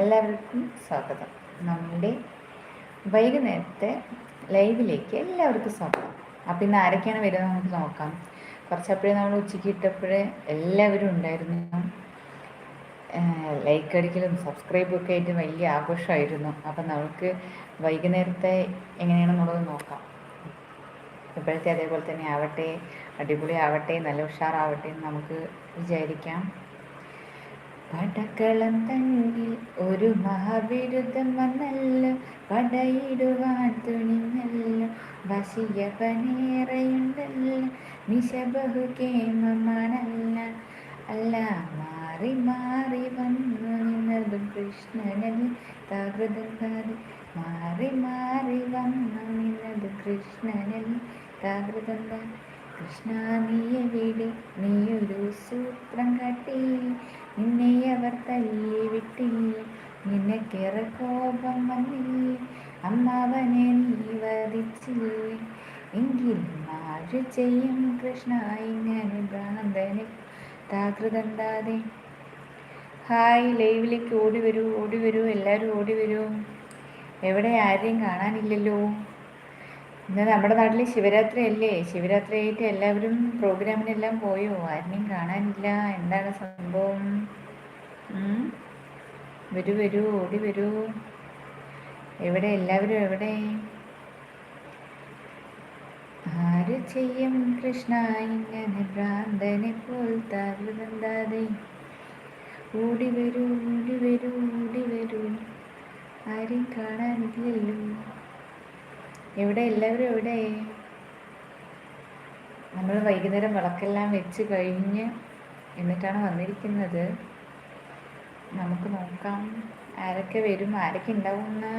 എല്ലാവർക്കും സ്വാഗതം. നമ്മുടെ വൈകുന്നേരത്തെ ലൈവിലേക്ക് എല്ലാവർക്കും സ്വാഗതം. അപ്പോൾ ഇന്ന് ആരൊക്കെയാണ് വരുന്നത് നമുക്ക് നോക്കാം. കുറച്ചപ്പോഴേ നമ്മൾ ഉച്ചയ്ക്ക് ഇട്ടപ്പോഴേ എല്ലാവരും ഉണ്ടായിരുന്നു. ലൈക്ക് അടിക്കലും സബ്സ്ക്രൈബും ഒക്കെ ആയിട്ട് വലിയ ആഘോഷമായിരുന്നു. അപ്പം നമുക്ക് വൈകുന്നേരത്തെ എങ്ങനെയാണെന്നുള്ളത് നോക്കാം. ഇപ്പോഴത്തെ അതേപോലെ തന്നെ ആവട്ടെ അടിപൊളി ആവട്ടെ നല്ല ഉഷാറാവട്ടെ എന്ന് നമുക്ക് വിചാരിക്കാം. പടക്കളം തന്നിൽ ഒരു മഹാവിരുദ്ധം വന്നല്ലോ. പടയിടുവാൻ തുണിഞ്ഞല്ലോ വശിയപനേറെയുണ്ടല്ലോ നിശബഹുകേമമാണല്ല. അല്ല മാറി മാറി വന്നു നിന്നതും കൃഷ്ണനൽ തകൃതം കാതി മാറി മാറി വന്നു നിന്നത് കൃഷ്ണനൽ തകൃതം കൃഷ്ണ കൃഷ്ണ നീയെവിടെ? നീയൊരു സൂത്രം കാട്ടി. നിന്നെ അവർ തല്ലി വിട്ടി നിനക്കേറെ കോപം വന്നില്ലേ? അമ്മാവനെ നീ വധിച്ചില്ലേ? എങ്കിലും ആര് ചെയ്യും കൃഷ്ണ ഇങ്ങനെ ഭ്രാന്തനെ താകൃതണ്ടാതെ. ഹായ് ലൈവിലേക്ക് ഓടി വരൂ ഓടി വരൂ എല്ലാവരും ഓടി വരൂ. എവിടെ ആരെയും കാണാനില്ലല്ലോ. ഇന്ന് നമ്മുടെ നാട്ടിൽ ശിവരാത്രി അല്ലേ ശിവരാത്രി ആയിട്ട് എല്ലാവരും പ്രോഗ്രാമിനെല്ലാം പോയോ? ആരെയും കാണാനില്ല. എന്താണ് സംഭവം? വരൂ വരൂ ഓടി വരൂ. എവിടെ? എല്ലാവരും എവിടെ? ആര് ചെയ്യും കൃഷ്ണ? ഇങ്ങനെ ഭ്രാന്തനെ പോൽ താകൃതണ്ടാതെ ഓടി വരൂ ഓടി വരൂ ഓടി വരൂ. ആരെയും കാണാനില്ലല്ലോ. എവിടെ? എല്ലാവരും എവിടെ? നമ്മൾ വൈകുന്നേരം വിളക്കെല്ലാം വെച്ച് കഴിഞ്ഞ് എന്നിട്ടാണ് വന്നിരിക്കുന്നത്. നമുക്ക് നോക്കാം. ആരൊക്കെ വരും? ആരൊക്കെ ഉണ്ടാവുമെന്ന്?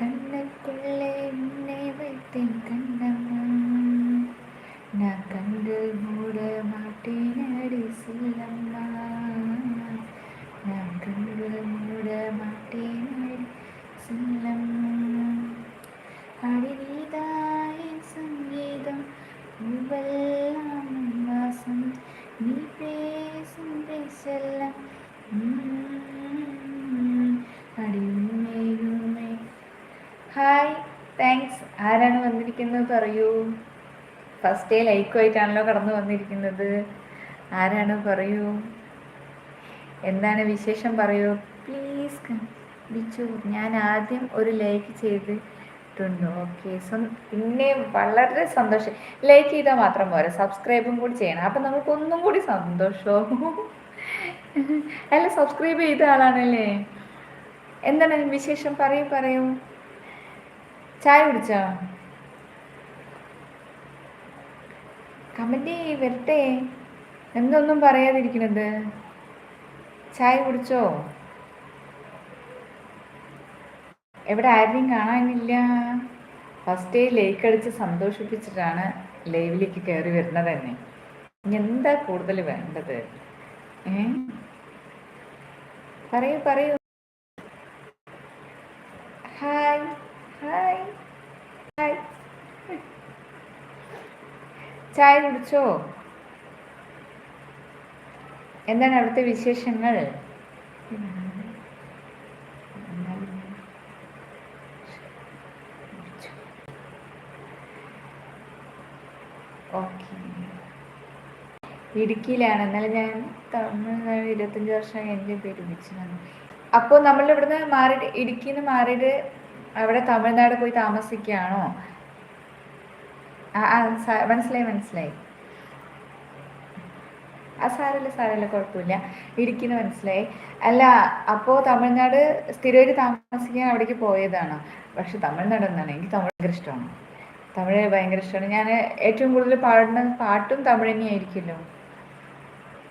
കണ്ണക്കുള്ളേ എന്നെ കണ്ട് മൂട പറയൂ? ഫസ്റ്റ് ഡേ ലൈക്കുമായിട്ടാണല്ലോ കടന്നു വന്നിരിക്കുന്നത്. ആരാണ് പറയൂ? എന്താണ് വിശേഷം പറയൂ? പ്ലീസ് ബിച്ചു ഞാൻ ആദ്യം ഒരു ലൈക്ക് ചെയ്തിട്ടുണ്ട്. ഓക്കെ പിന്നെ വളരെ സന്തോഷം. ലൈക്ക് ചെയ്താൽ മാത്രം പോരാ. സബ്സ്ക്രൈബും കൂടി ചെയ്യണം. അപ്പം നമുക്ക് ഒന്നും കൂടി സന്തോഷവും. അല്ല സബ്സ്ക്രൈബ് ചെയ്ത ആളാണല്ലേ? എന്താണ് വിശേഷം? പറയൂ പറയൂ. ചായ കുടിച്ചോ? കമന്റ് വരട്ടെ. എന്തൊന്നും പറയാതിരിക്കണത് ചായ കുടിച്ചോ? എവിടെ ആരെയും കാണാനില്ല. ഫസ്റ്റ് ഡേ ലേക്ക് അടിച്ച് സന്തോഷിപ്പിച്ചിട്ടാണ് ലൈവിലേക്ക് കയറി വരുന്നത് തന്നെ. എന്താ കൂടുതൽ വേണ്ടത്? ഏ? പറയൂ പറയൂ. ഹായ് ഹായ് ചായ കുടിച്ചോ? എന്താണ് അവിടുത്തെ വിശേഷങ്ങൾ? ഇടുക്കിയിലാണ്. എന്നാലും ഞാൻ തമിഴ്നാട് ഇരുപത്തഞ്ച് വർഷം എന്റെ പേര് വിളിച്ചതാണ് അപ്പോൾ നമ്മൾ ഇവിടുന്ന് മാറിയിട്ട് ഇടുക്കിയിൽ നിന്ന് മാറിയിട്ട് അവിടെ തമിഴ്നാട് പോയി താമസിക്കുകയാണോ? മനസ്സിലായി മനസ്സിലായി. ആ സാരല്ല സാരല്ല കുഴപ്പമില്ല. ഇടുക്കിന്ന് മനസ്സിലായി. അല്ല അപ്പോൾ തമിഴ്നാട് സ്ഥിരമായിട്ട് താമസിക്കാൻ അവിടേക്ക് പോയതാണ്? പക്ഷെ തമിഴ്നാട് എന്താണ് എനിക്ക് തമിഴ് ഭയങ്കര ഇഷ്ടമാണ്. തമിഴ് ഭയങ്കര ഇഷ്ടമാണ്. ഞാൻ ഏറ്റവും കൂടുതൽ പാടുന്ന പാട്ടും തമിഴ് തന്നെയായിരിക്കുമല്ലോ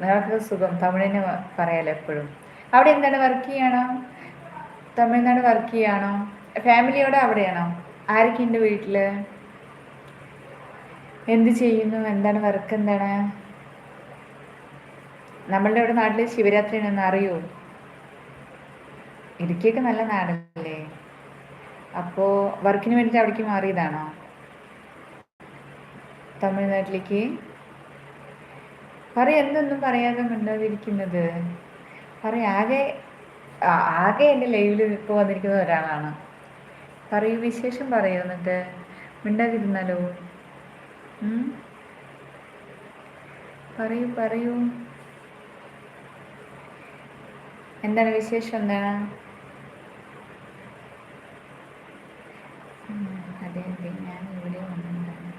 നിങ്ങൾക്ക് സുഖം. തമിഴിന് പറയാലോ എപ്പോഴും. അവിടെ എന്താണ് വർക്ക് ചെയ്യണോ? തമിഴ്നാട് വർക്ക് ചെയ്യണോ? ഫാമിലിയോടെ അവിടെയാണോ? ആരൊക്കെ ഉണ്ട് വീട്ടിൽ എന്ത് ചെയ്യുന്നു? എന്താണ് വർക്ക് എന്താണ്? നമ്മളുടെ ഇവിടെ നാട്ടിൽ ശിവരാത്രി എന്ന് അറിയോ? ഇടുക്കിയൊക്കെ നല്ല നാടല്ലേ? അപ്പോ വർക്കിന് വേണ്ടിയിട്ട് അവിടേക്ക് മാറിയതാണോ? തമിഴ്നാട്ടിലേക്ക്? പറ എന്തൊന്നും പറയാതെ മിണ്ടാതിരിക്കുന്നത്? പറ ആകെ ആകെ എന്റെ ലൈവിൽ ഇപ്പോൾ വന്നിരിക്കുന്ന ഒരാളാണ്. പറയൂ വിശേഷം പറയൂ എന്നിട്ട് മിണ്ടാതിരുന്നാലോ? പറയൂ പറയൂ. എന്താണ് വിശേഷം? എന്താണ്? അതെ അതെ. ഞാൻ ഇവിടെ വന്നിട്ടുണ്ടായിരുന്നു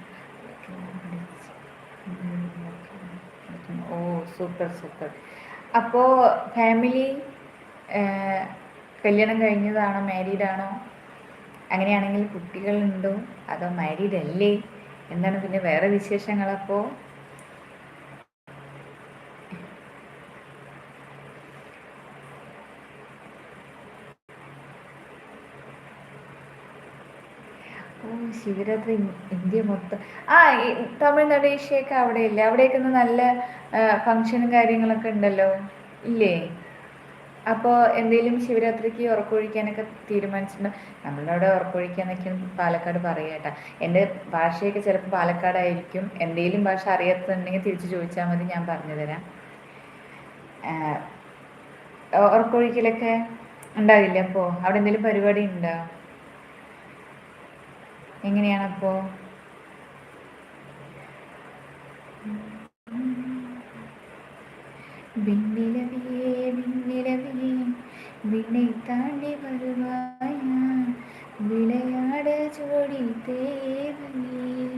ഓ സൂപ്പർ സൂപ്പർ. അപ്പോൾ ഫാമിലി കല്യാണം കഴിഞ്ഞതാണോ? ആണോ അങ്ങനെയാണെങ്കിൽ കുട്ടികളുണ്ടോ? അതോ മാരീഡ് അല്ലേ എന്താണ് പിന്നെ വേറെ വിശേഷങ്ങളപ്പോൾ ശിവരാത്രി ഇന്ത്യ മൊത്തം. ആ തമിഴ്നാട് ഏഷ്യയൊക്കെ അവിടെയില്ലേ? അവിടെയൊക്കെ നല്ല ഫങ്ഷനും കാര്യങ്ങളൊക്കെ ഉണ്ടല്ലോ? ഇല്ലേ? അപ്പോൾ എന്തേലും ശിവരാത്രിക്ക് ഉറക്കൊഴിക്കാനൊക്കെ തീരുമാനിച്ചിട്ടുണ്ട് നമ്മളുടെ അവിടെ ഉറക്കൊഴിക്കാന്നൊക്കെ പാലക്കാട് പറയുക കേട്ടോ എന്റെ ഭാഷയൊക്കെ ചിലപ്പോൾ പാലക്കാടായിരിക്കും എന്തേലും ഭാഷ അറിയാത്തുണ്ടെങ്കിൽ തിരിച്ചു ചോദിച്ചാൽ മതി ഞാൻ പറഞ്ഞു തരാം ഉറക്കൊഴിക്കലൊക്കെ ഉണ്ടാവില്ല അപ്പോ അവിടെ എന്തേലും പരിപാടി ഉണ്ടോ എങ്ങനെയാണപ്പോ അപ്പോ വിണ്ണിലവിയേ വിണ്ണை താണ്ടി വരുവായ വിളയാട ജോടി தேவையே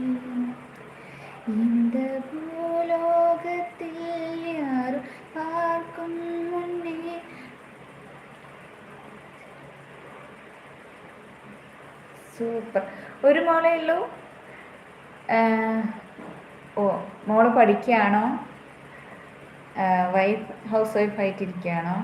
இந்த பூலோகத்தில் யாரும் பார்க்கும் முன்னே സൂപ്പർ ഒരു മോളേ ഉള്ളൂ ഓ മോള് പഠിക്കുകയാണോ വൈഫ് ഹൗസ് വൈഫ് ആയിട്ടിരിക്കുകയാണോ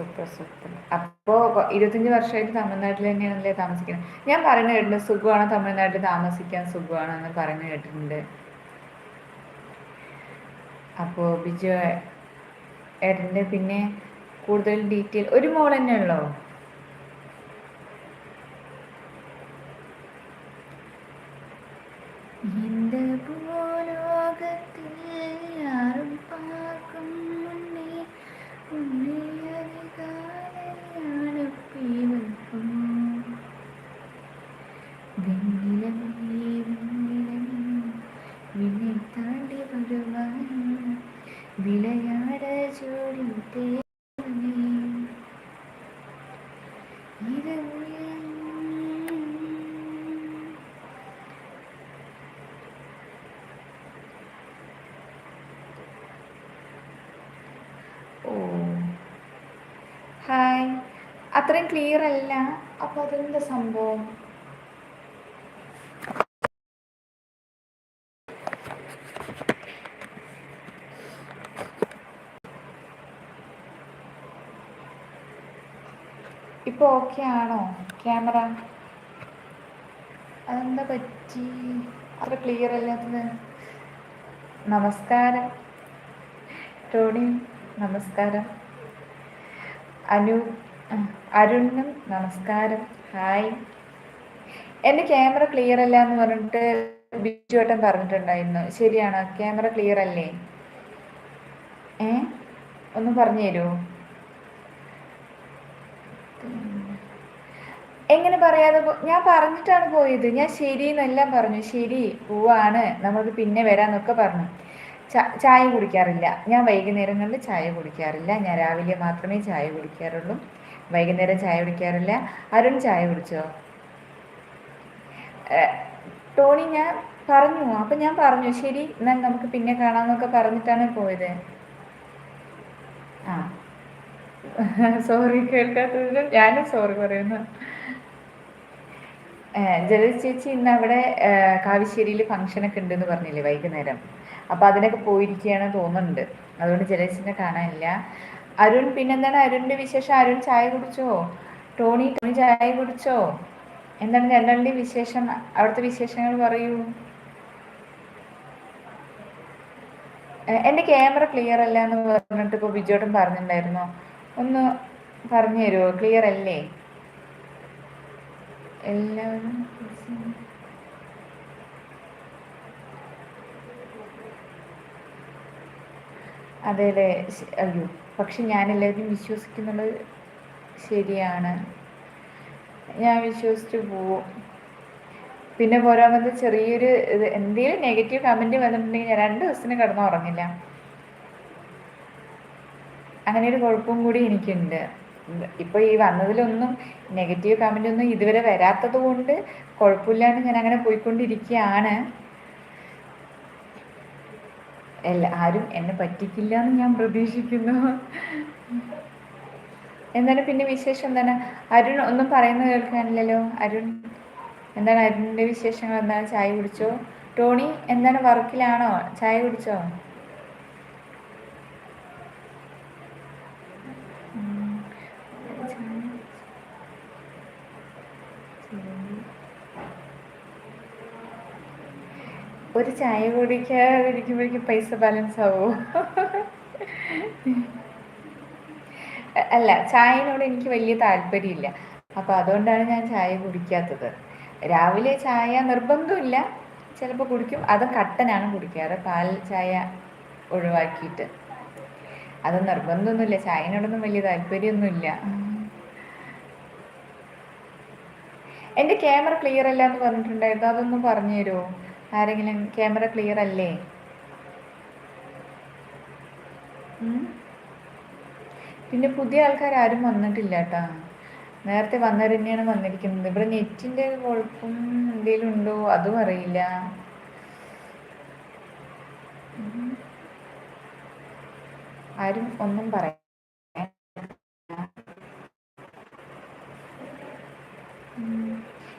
സൂപ്പർ സൂപ്പർ അപ്പോ ഇരുപത്തഞ്ച് വർഷമായിട്ട് തമിഴ്നാട്ടിൽ തന്നെയാണല്ലേ താമസിക്കുന്നത്. ഞാൻ പറഞ്ഞു കേട്ടിട്ടുണ്ട് സുഖമാണ് തമിഴ്നാട്ടിൽ താമസിക്കാൻ സുഖമാണ് എന്ന് പറയുന്നത് കേട്ടിട്ടുണ്ട്. അപ്പോ ബിജു ഏട്ടന്റെ പിന്നെ കൂടുതൽ ഡീറ്റെയിൽ ഒരു മോൾ തന്നെ ഉള്ളോ? അത്രയും ക്ലിയർ അല്ല. അപ്പോൾ അതെന്താ സംഭവം? ഇപ്പൊ ഓക്കെ ആണോ? ക്യാമറ അതെന്താ പറ്റി? അത്ര ക്ലിയർ അല്ലാത്തത്. നമസ്കാരം. ടോണി നമസ്കാരം. അനു അരുണും നമസ്കാരം. ഹായ്. എന്റെ ക്യാമറ ക്ലിയർ അല്ല എന്ന് പറഞ്ഞിട്ട് ബിജു ഏട്ടൻ പറഞ്ഞിട്ടുണ്ടായിരുന്നു. ശരിയാണോ? ക്യാമറ ക്ലിയർ അല്ലേ? ഏ? ഒന്ന് പറഞ്ഞു തരുമോ? എങ്ങനെ പറയാതെ ഞാൻ പറഞ്ഞിട്ടാണ് പോയത്. ഞാൻ ശരി എന്നെല്ലാം പറഞ്ഞു. ശരി പോവാണ്. നമുക്ക് പിന്നെ വരാന്നൊക്കെ പറഞ്ഞു. ചായ കുടിക്കാറില്ല. ഞാൻ വൈകുന്നേരങ്ങളിൽ ചായ കുടിക്കാറില്ല. ഞാൻ രാവിലെ മാത്രമേ ചായ കുടിക്കാറുള്ളൂ. വൈകുന്നേരം ചായ കുടിക്കാറില്ല. അരുൺ ചായ കുടിച്ചോ? ടോണി ഞാൻ പറഞ്ഞു. അപ്പം ഞാൻ പറഞ്ഞു ശരി എന്നാൽ നമുക്ക് പിന്നെ കാണാമെന്നൊക്കെ പറഞ്ഞിട്ടാണ് പോയത്. ആ. സോറി കേൾക്കാത്തതിനും ഞാനും സോറി പറയുന്നു. ജലജ ചേച്ചി ഇന്ന് അവിടെ കാവശ്ശേരിയിൽ ഫംഗ്ഷനൊക്കെ ഉണ്ടെന്ന് പറഞ്ഞില്ലേ വൈകുന്നേരം? അപ്പോൾ അതിനൊക്കെ പോയിരിക്കുകയാണ് തോന്നുന്നുണ്ട്. അതുകൊണ്ട് ജലജച്ചിനെ കാണാനില്ല. അരുൺ പിന്നെന്താണ്? അരുണിന്റെ വിശേഷം. അരുൺ ചായ കുടിച്ചോ? ടോണി ടോണി ചായ കുടിച്ചോ? എന്താണ് രണ്ടാളുടെ വിശേഷം? അവിടുത്തെ വിശേഷങ്ങൾ പറയൂ. എന്റെ ക്യാമറ ക്ലിയർ അല്ല എന്ന് പറഞ്ഞിട്ട് ഇപ്പോൾ ബിജോട്ടൻ പറഞ്ഞിട്ടുണ്ടായിരുന്നോ. ഒന്ന് പറഞ്ഞു തരുമോ ക്ലിയർ അല്ലേ? എല്ലാവരും അതെ അതെ അയ്യോ. പക്ഷെ ഞാൻ എല്ലാവരും വിശ്വസിക്കുന്നത് ശരിയാണ്. ഞാൻ വിശ്വസിച്ച് പോവും. പിന്നെ പോരാമത് ചെറിയൊരു ഇത് എന്തെങ്കിലും നെഗറ്റീവ് കമന്റ് വന്നിട്ടുണ്ടെങ്കിൽ ഞാൻ രണ്ട് ദിവസത്തിന് കിടന്ന് ഉറങ്ങില്ല. അങ്ങനെ ഒരു കുഴപ്പം കൂടി എനിക്കുണ്ട്. ഇപ്പോൾ ഈ വന്നതിലൊന്നും നെഗറ്റീവ് കമന്റ് ഒന്നും ഇതുവരെ വരാത്തത് കൊണ്ട് കുഴപ്പമില്ലാണ്ട് ഞാൻ അങ്ങനെ പോയിക്കൊണ്ടിരിക്കുകയാണ്. എല്ലാ ആരും എന്നെ പറ്റിക്കില്ല എന്ന് ഞാൻ പ്രതീക്ഷിക്കുന്നു. എന്താണ് പിന്നെ വിശേഷം എന്താണ്? അരുൺ ഒന്നും പറയുന്ന കേൾക്കാനില്ലല്ലോ അരുൺ. എന്താണ് അരുണിന്റെ വിശേഷങ്ങൾ? എന്താണ് ചായ കുടിച്ചോ? ടോണി എന്താണ് വർക്കിലാണോ? ചായ കുടിച്ചോ? ഒരു ചായ കുടിക്കാതിരിക്കുമ്പോഴേക്കും പൈസ ബാലൻസ് ആവോ? അല്ല ചായനോട് എനിക്ക് വലിയ താല്പര്യമില്ല. അപ്പോൾ അതുകൊണ്ടാണ് ഞാൻ ചായ കുടിക്കാത്തത്. രാവിലെ ചായ നിർബന്ധമില്ല. ചിലപ്പോൾ കുടിക്കും. അത് കട്ടനാണ് കുടിക്കാറ് പാൽ ചായ ഒഴിവാക്കിയിട്ട്. അത് നിർബന്ധമൊന്നുമില്ല. ചായനോടൊന്നും വലിയ താല്പര്യമൊന്നുമില്ല. എന്റെ ക്യാമറ ക്ലിയർ അല്ല എന്ന് പറഞ്ഞിട്ടുണ്ടായിരുന്നു. അതൊന്നും പറഞ്ഞു തരുമോ ആരെങ്കിലും ക്യാമറ ക്ലിയർ അല്ലേ? പിന്നെ പുതിയ ആൾക്കാർ ആരും വന്നിട്ടില്ല കേട്ടാ നേരത്തെ വന്നവർ തന്നെയാണ് വന്നിരിക്കുന്നത്. ഇവിടെ നെറ്റിന്റെ കുഴപ്പം എന്തെങ്കിലും ഉണ്ടോ? അതും അറിയില്ല. ആരും ഒന്നും പറയാം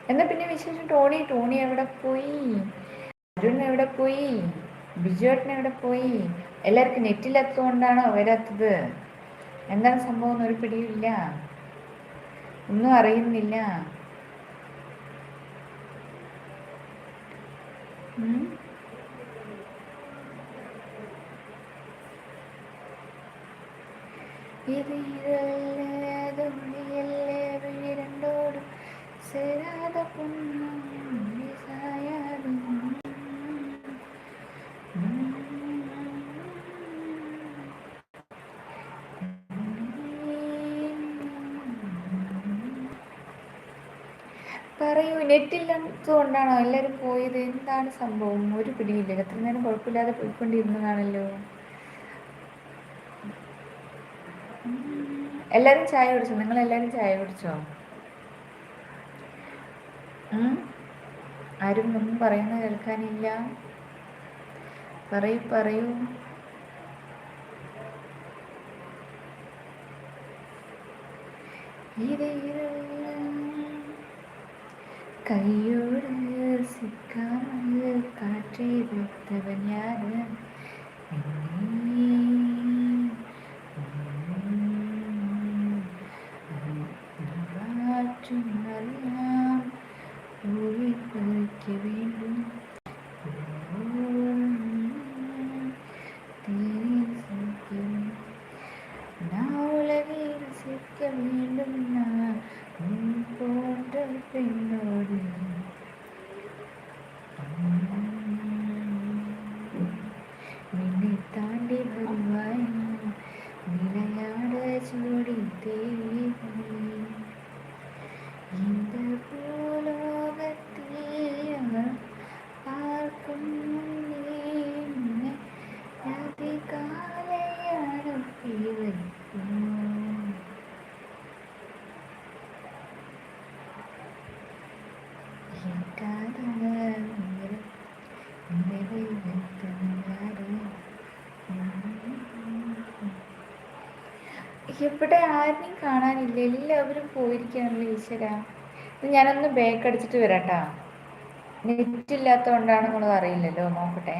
എന്നാ പിന്നെ വിശേഷം ടോണി? ടോണി എവിടെ പോയി? അരുൺ എവിടെ പോയി? ബിജുവേട്ടൻ എവിടെ പോയി. എല്ലാവർക്കും നെറ്റിലെത്തുകൊണ്ടാണോ വരാത്തത്? എന്താണ് സംഭവം എന്നൊരു പിടിയില്ല ഒന്നും അറിയുന്നില്ല. ഇത് ഇതല്ലേ വീരണ്ടോടും നെറ്റില്ലാത്തതുകൊണ്ടാണോ എല്ലാവരും പോയത്? എന്താണ് സംഭവം? ഒരു പിടിയില്ല. എത്ര നേരം കുഴപ്പമില്ലാതെ പോയിക്കൊണ്ടിരുന്നതാണല്ലോ. എല്ലാരും ചായ കുടിച്ചോ? നിങ്ങൾ എല്ലാരും ചായ കുടിച്ചോ? ആരും ഒന്നും പറയുന്ന കേൾക്കാനില്ല. പറയൂ പറയൂ. கையோடு சிக்காமல் காற்றை வைத்தவன் யாரு? வேண்டும் நான் നിന്നെ താണ്ടി വരുവാൻ നിലയാട് ചൂടിത്തേ. ഇവിടെ ആരെയും കാണാനില്ല? എല്ലാവരും പോയിരിക്കുകയാണല്ലോ ഈശ്വര. ഞാനൊന്ന് ബേക്ക് അടിച്ചിട്ട് വരാട്ടാ. നെറ്റ് ഇല്ലാത്തതുകൊണ്ടാണെന്നുള്ളത് അറിയില്ലല്ലോ നോക്കട്ടെ.